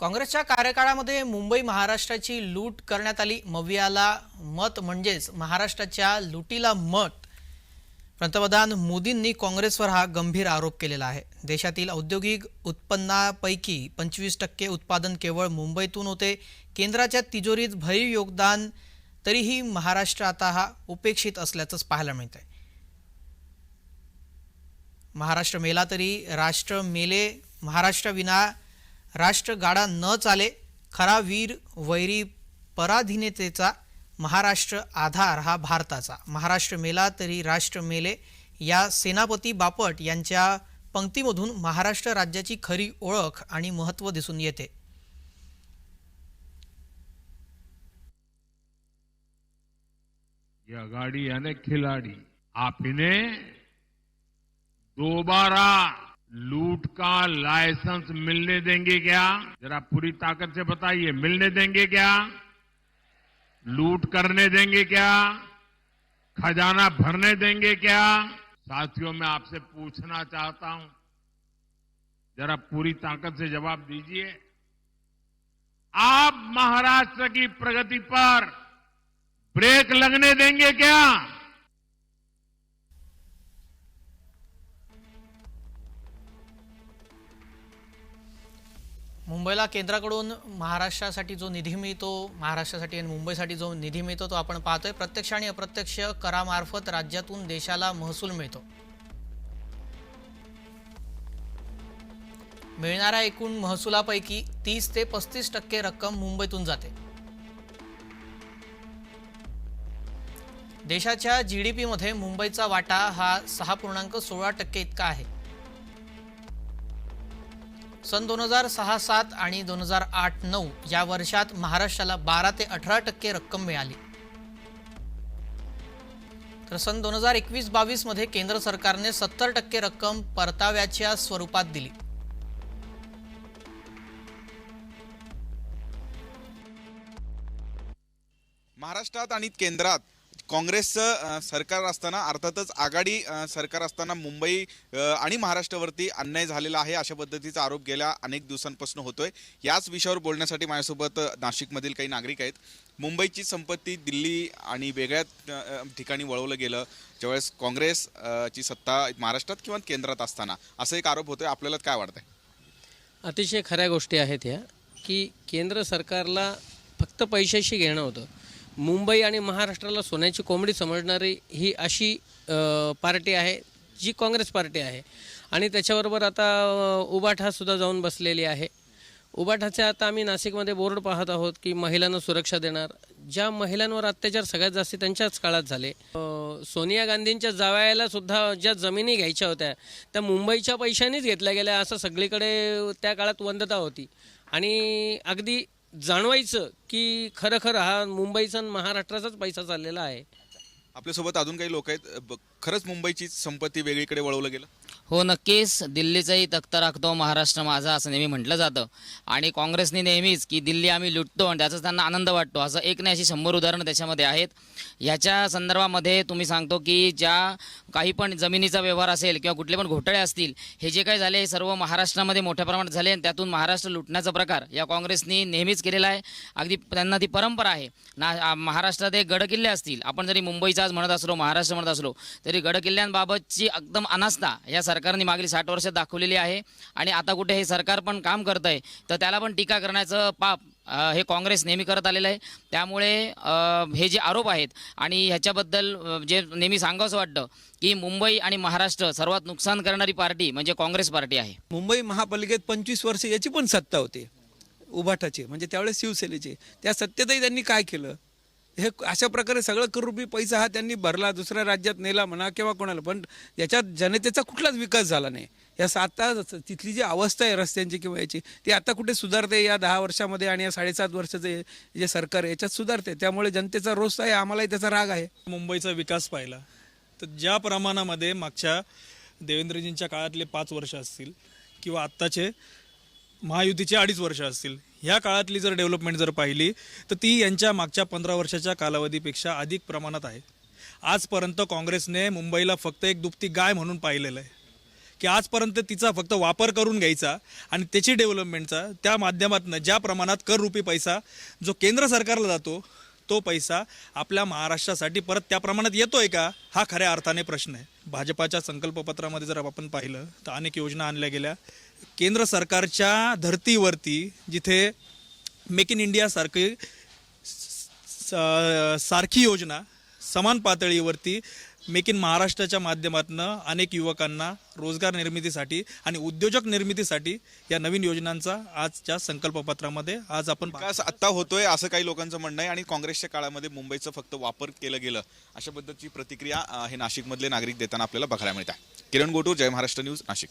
काँग्रेसच्या कार्यकाळामध्ये मुंबई महाराष्ट्राची लूट करण्यात आली. मवियाला मत म्हणजेच महाराष्ट्राच्या लुटीला मत. पंतप्रधान मोदींनी काँग्रेसवर हा गंभीर आरोप केलेला आहे. देशातील औद्योगिक उत्पन्नापैकी पंचवीस टक्के उत्पादन केवळ मुंबईतून होते. केंद्राच्या तिजोरीत भरीव योगदान तरीही महाराष्ट्र आता हा उपेक्षित असल्याचंच पाहायला मिळत आहे महाराष्ट्र मेला तरी राष्ट्र मेले महाराष्ट्राविना राष्ट्र गाडा न चाले खरा वीर वैरी पराधीनतेचा महाराष्ट्र आधार हा भारताचा. महाराष्ट्र मेला तरी राष्ट्र मेले. या सेनापती बापट यांच्या पंक्तीमधून महाराष्ट्र राज्याची खरी ओळख आणि महत्त्व दिसून येते. या गाडी अनेक खिलाड़ी आपने दोबारा लूट का लाइसेंस मिलने देंगे क्या? जरा पूरी ताकत से बताइए, मिलने देंगे क्या? लूट करने देंगे क्या? खजाना भरने देंगे क्या? साथियों, मैं आपसे पूछना चाहता हूँ, जरा पूरी ताकत से जवाब दीजिए। आप महाराष्ट्र की प्रगति पर ब्रेक लगने देंगे क्या? मुंबईला केंद्राकडून महाराष्ट्रासाठी जो निधी मिळतो महाराष्ट्रासाठी आणि मुंबईसाठी जो निधी मिळतो तो आपण पाहतोय. प्रत्यक्ष आणि अप्रत्यक्ष करामार्फत राज्यातून देशाला महसूल मिळतो. मिळणाऱ्या एकूण महसुलापैकी तीस ते पस्तीस टक्के रक्कम मुंबईतून जाते. देशाच्या जी डी पीमध्ये मुंबईचा वाटा हा सहा पूर्णांक सोळा टक्के इतका आहे. सन दोन हजार सहा सात आणि दोन हजार आठ नऊ या वर्षात महाराष्ट्राला बारा ते अठरा टक्के रक्कम मिळाली. तर सन दोन हजार एकवीस बावीसमध्ये केंद्र सरकारने सत्तर टक्के रक्कम परताव्याच्या स्वरूपात दिली. महाराष्ट्रात आणि केंद्रात काँग्रेसचं सरकार असताना अर्थातच आघाडी सरकार असताना मुंबई आणि महाराष्ट्रावरती अन्याय झालेला आहे अशा पद्धतीचा आरोप गेल्या अनेक दिवसांपासून होतोय. याच विषयावर बोलण्यासाठी माझ्यासोबत नाशिकमधील काही नागरिक आहेत. मुंबईची संपत्ती दिल्ली आणि वेगळ्या ठिकाणी वळवलं गेलं. ज्यावेळेस काँग्रेसची सत्ता महाराष्ट्रात किंवा केंद्रात असताना. असं एक आरोप होतोय. आपल्याला काय वाटतंय? अतिशय खऱ्या गोष्टी आहेत ह्या की केंद्र सरकारला फक्त पैशाशी घेणं होतं. मुंबई आणि महाराष्ट्राला सोन्याची कोंबडी समजणारी ही अशी पार्टी आहे जी काँग्रेस पार्टी आहे. आणि त्याच्याबरोबर आता उबाठासुद्धा जाऊन बसलेली आहे. उबाठाचे आता आम्ही नाशिकमध्ये बोर्ड पाहत आहोत की महिलांना सुरक्षा देणार. ज्या महिलांवर अत्याचार सगळ्यात जास्त त्यांच्याच काळात झाले. सोनिया गांधींच्या जावयाला सुद्धा ज्या जमिनी घ्यायच्या होत्या त्या मुंबईच्या पैशानेच घेतल्या गेल्या असं सगळीकडे त्या काळात वंदता होती. आणि अगदी जाणवायचं की खरं खरं हा मुंबईचा आणि महाराष्ट्राचाच पैसा चाललेला आहे. आपल्यासोबत अजून काही लोक आहेत. ब- खरंच मुंबईची संपत्ती वेगळीकडे वळवलं गेलं? हो नक्कीच. दिल्लीचाही तख्ता राखतो महाराष्ट्र माझा असं नेहमी म्हटलं जातं. आणि काँग्रेसने नेहमीच की दिल्ली आम्ही लुटतो आणि त्याचा त्यांना आनंद वाटतो. असं एक नाही अशी शंभर उदाहरणं त्याच्यामध्ये आहेत. ह्याच्या संदर्भामध्ये तुम्ही सांगतो की ज्या काही पण जमिनीचा व्यवहार असेल किंवा कुठले पण घोटाळे असतील हे जे काही झाले हे सर्व महाराष्ट्रामध्ये मोठ्या प्रमाणात झाले आणि त्यातून महाराष्ट्र लुटण्याचा प्रकार या काँग्रेसनी नेहमीच केलेला आहे. अगदी त्यांना ती परंपरा आहे. ना महाराष्ट्रात एक गडकिल्ले असतील. आपण जरी मुंबईचा आज म्हणत असलो महाराष्ट्र म्हणत असलो तरी तरी गडकिल्ल्यांबाबतची एकदम अनास्था या सरकारने मागील साठ वर्ष दाखवलेली आहे. आणि आता कुठे हे सरकार पण काम करत आहे तर त्याला पण टीका करण्याचं पाप हे काँग्रेस नेहमी करत आलेलं आहे. त्यामुळे हे जे आरोप आहेत आणि ह्याच्याबद्दल जे नेहमी सांगावंसं वाटतं की मुंबई आणि महाराष्ट्र सर्वात नुकसान करणारी पार्टी म्हणजे काँग्रेस पार्टी आहे. मुंबई महापालिकेत पंचवीस वर्ष याची पण सत्ता होती. उभाटाची म्हणजे त्यावेळेस शिवसेनेची. त्या सत्तेतही त्यांनी काय केलं? हे अशा प्रकारे सगळं करोडपी पैसा हा त्यांनी भरला दुसऱ्या राज्यात नेला म्हणा किंवा कोणाला. पण याच्यात जनतेचा कुठलाच विकास झाला नाही. या आता तिथली जी अवस्था आहे रस्त्यांची किंवा याची ती आता कुठे सुधारते या दहा वर्षामध्ये आणि या साडेसात वर्षाचे जे सरकार आहे याच्यात सुधारते. त्यामुळे जनतेचा रोष आहे आम्हालाही त्याचा राग आहे. मुंबईचा विकास पाहिला. तर ज्या प्रमाणामध्ये मागच्या देवेंद्रजींच्या काळातले पाच वर्ष असतील किंवा आत्ताचे महायुतीचे अडीच वर्ष असतील ह्या काळातली जर डेव्हलपमेंट जर पाहिली तर ती यांच्या मागच्या पंधरा वर्षाच्या कालावधीपेक्षा अधिक प्रमाणात आहे. आजपर्यंत काँग्रेसने मुंबईला फक्त एक दुपती गाय म्हणून पाहिलेलं आहे. की आजपर्यंत तिचा फक्त वापर करून घ्यायचा आणि त्याची डेव्हलपमेंटचा त्या माध्यमातून ज्या प्रमाणात कररूपी पैसा जो केंद्र सरकारला जातो तो पैसा आपल्या महाराष्ट्रासाठी परत त्या प्रमाणात येतोय का हा खऱ्या अर्थाने प्रश्न आहे. भाजपाच्या संकल्पपत्रामध्ये जर आपण पाहिलं तर अनेक योजना आणल्या गेल्या. केंद्र सरकारच्या धर्तीवरती जिथे मेक इन इंडियासारखी सारखी सारखी योजना समान पातळीवरती मेक इन महाराष्ट्राच्या माध्यमातून अनेक युवकांना रोजगार निर्मितीसाठी आणि उद्योजक निर्मितीसाठी या नवीन योजनांचा आजच्या संकल्पपत्रामध्ये आज आपण विकास आत्ता होतोय असं काही लोकांचं म्हणणं आहे आणि काँग्रेसच्या काळामध्ये मुंबईचं फक्त वापर केलं गेलं. अशा पद्धतीची प्रतिक्रिया हे नाशिकमधले नागरिक देताना आपल्याला बघायला मिळत आहे. किरण गोटू जय महाराष्ट्र न्यूज नाशिक.